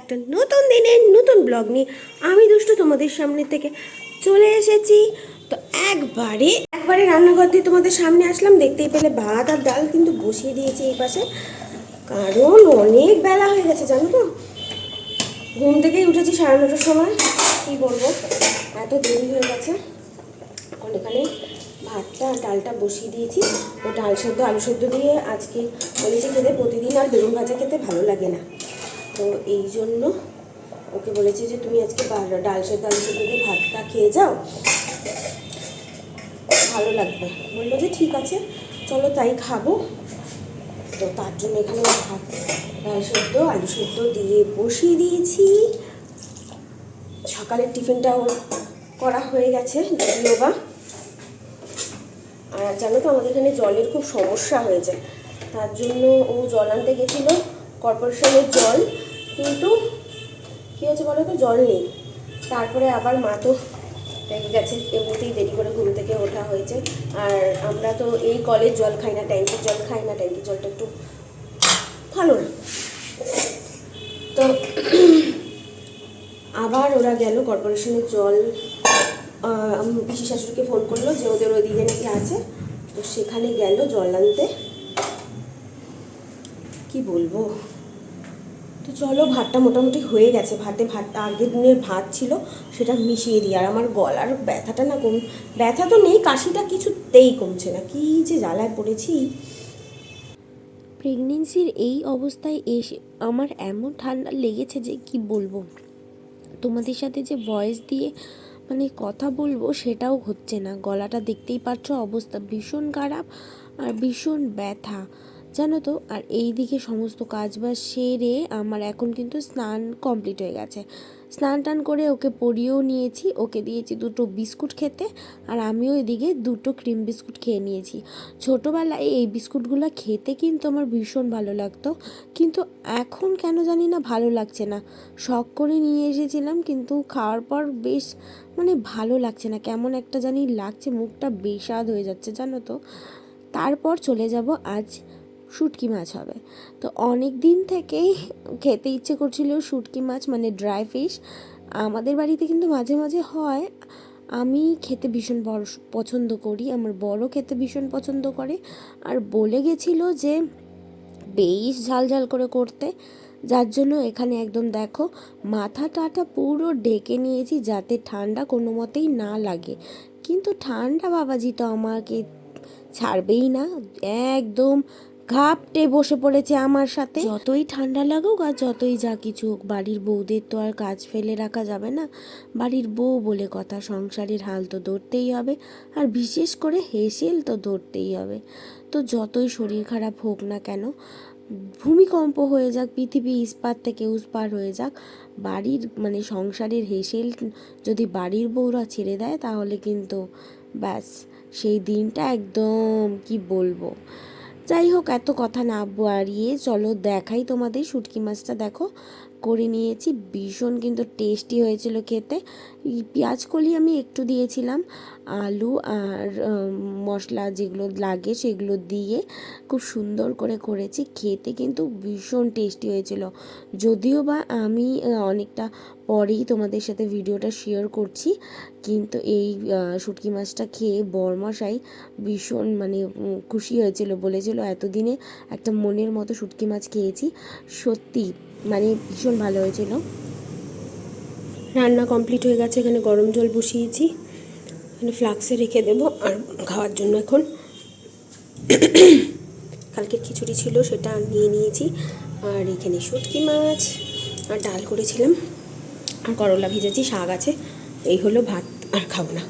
একটা নতুন দিনের নতুন ব্লগ নিয়ে আমি দুষ্টু তোমাদের সামনে থেকে চলে এসেছি। তো একবারে একবারে রান্নাঘর দিয়ে তোমাদের সামনে আসলাম। দেখতেই পেলে ভাত আর ডাল কিন্তু বসিয়ে দিয়েছি এই পাশে। কারণ অনেক বেলা হয়ে গেছে, জানো তো? ঘুম থেকেই উঠেছি সাড়ে নটার সময়। কী বলব? এত দেরি হয়ে গেছে। এখানে ভাতটা আর ডালটা বসিয়ে দিয়েছি। ও ডাল সেদ্ধ, আলু সেদ্ধ দিয়ে আজকে বলেছি খেতে, প্রতিদিন আর বেগুন ভাজা খেতে ভালো লাগে না। তো এই জন্য ওকে বলেছি যে তুমি আজকে ডাল সেদ্ধ আলু সেদ্ধ দিয়ে ভাতটা খেয়ে যাও। ভালো লাগবে। বলল যে ঠিক আছে, চলো তাই খাব। তো তার জন্য এখানে ভাত, ডাল সেদ্ধ, আলু সেদ্ধ দিয়ে বসিয়ে দিয়েছি। সকালের টিফিনটাও করা হয়ে গেছে যদিও বা আর জানো তো আমাদের এখানে জলের খুব সমস্যা হয়েছে। তার জন্য ও জল আনতে গেছিল। কর্পোরেশনের জল, কিন্তু কী হয়েছে বলো তো? জল নেই। তারপরে আবার মা তো রেগে গেছে, এমনিতেই দেরি করে ঘুম থেকে ওঠা হয়েছে। আর আমরা তো এই কলের জল খাই না ট্যাঙ্কির জল খাই না ট্যাঙ্কির জলটা একটু ভালো না। তো আবার ওরা গেল কর্পোরেশনের জল পিসি শাশুড়িকে ফোন করল যে ওদের ওইদিকে নাকি আছে। তো সেখানে গেল জল আনতে। কি বলব? তো চলো, ভাতটা মোটামুটি হয়ে গেছে। ভাতে ভাত, আগের দিনের ভাত ছিল, সেটা মিশিয়ে দিই। আর আমার গলার ব্যথাটা না কম, ব্যথা তো নেই, কাশিটা কিছুতেই কমছে না। কি যে জ্বালায় পড়েছি। প্রেগনেন্সির এই অবস্থায় এসে আমার এমন ঠান্ডা লেগেছে যে কি বলব? তোমাদের সাথে যে ভয়েস দিয়ে মানে কথা বলব, সেটাও হচ্ছে না। গলাটা দেখতেই পাচ্ছ, অবস্থা ভীষণ খারাপ আর ভীষণ ব্যথা। জানো তো, আর এই দিকে সমস্ত কাজ বাজ সেরে আমার এখন কিন্তু স্নান কমপ্লিট হয়ে গেছে। স্নান টান করে ওকে পরিয়েও নিয়েছি, ওকে দিয়েছি দুটো বিস্কুট খেতে, আর আমিও এদিকে দুটো ক্রিম বিস্কুট খেয়ে নিয়েছি। ছোটোবেলায় এই বিস্কুটগুলো খেতে কিন্তু আমার ভীষণ ভালো লাগতো, কিন্তু এখন কেন জানি না ভালো লাগছে না। শখ করে নিয়ে এসেছিলাম, কিন্তু খাওয়ার পর বেশ মানে ভালো লাগছে না, কেমন একটা জানি লাগছে, মুখটা বেস্বাদ হয়ে যাচ্ছে, জানো তো। তারপর চলে যাব আজ শুটকি মাছ হবে। তো অনেক দিন থেকেই খেতে ইচ্ছে করছিল শুটকি মাছ মানে ড্রাই ফিশ আমাদের বাড়িতে কিন্তু মাঝে মাঝে হয়। আমি খেতে ভীষণ বড় পছন্দ করি। আমার বড় খেতে ভীষণ পছন্দ করে। আর বলে গেছিল যে, বেশ ঝাল ঝাল করে করতে। যার জন্য এখানে একদম দেখো মাথা টাটা পুরো ডেকে নিয়েছি যাতে ঠান্ডা কোনো মতেই না লাগে। কিন্তু ঠান্ডা বাবাজি তো আমাকে ছাড়বেই না। একদম ঘাপটে বসে পড়েছে আমার সাথে। যতই ঠান্ডা লাগুক আর যতই যা কিছু হোক, বাড়ির বউদের তো আর কাজ ফেলে রাখা যাবে না। বাড়ির বউ বলে কথা, সংসারের হাল তো ধরতেই হবে। আর বিশেষ করে হেসেল তো ধরতেই হবে। তো যতই শরীর খারাপ হোক না কেন, ভূমিকম্প হয়ে যাক, পৃথিবী ইস্পাত থেকে উস্পার হয়ে যাক, বাড়ির মানে সংসারের হেসেল যদি বাড়ির বউরা ছেড়ে দেয়, তাহলে কিন্তু ব্যাস, সেই দিনটা একদম কি বলব? যাই হোক এত কথা না বাড়িয়ে চলো দেখাই তোমাদের শুটকি মাছটা দেখো। করে নিয়েছি। ভীষণ কিন্তু টেস্টি হয়েছিল খেতে। পেঁয়াজ কলি আমি একটু দিয়েছিলাম, আলু আর মশলা যেগুলো লাগে সেগুলো দিয়ে খুব সুন্দর করে করেছি। খেতে কিন্তু ভীষণ টেস্টি হয়েছিল। যদিও বা আমি অনেকটা পরেই তোমাদের সাথে ভিডিওটা শেয়ার করছি, কিন্তু এই শুটকি মাছটা খেয়ে বরমশাই ভীষণ মানে খুশি হয়েছিল, বলেছিল, এতদিনে একটা মনের মতো শুটকি মাছ খেয়েছি। সত্যি মানে ভীষণ ভালো হয়েছিল। রান্না কমপ্লিট হয়ে গেছে, এখানে গরম জল বসিয়েছি। এখানে ফ্লাক্সে রেখে দেবো আর খাওয়ার জন্য এখন। কালকে খিচুড়ি ছিল, সেটা নিয়ে নিয়েছি। আর এখানে শুটকি মাছ আর ডাল করেছিলাম। আর করলা ভেজেছি, শাক আছে। এই হলো ভাত, আর খাব না।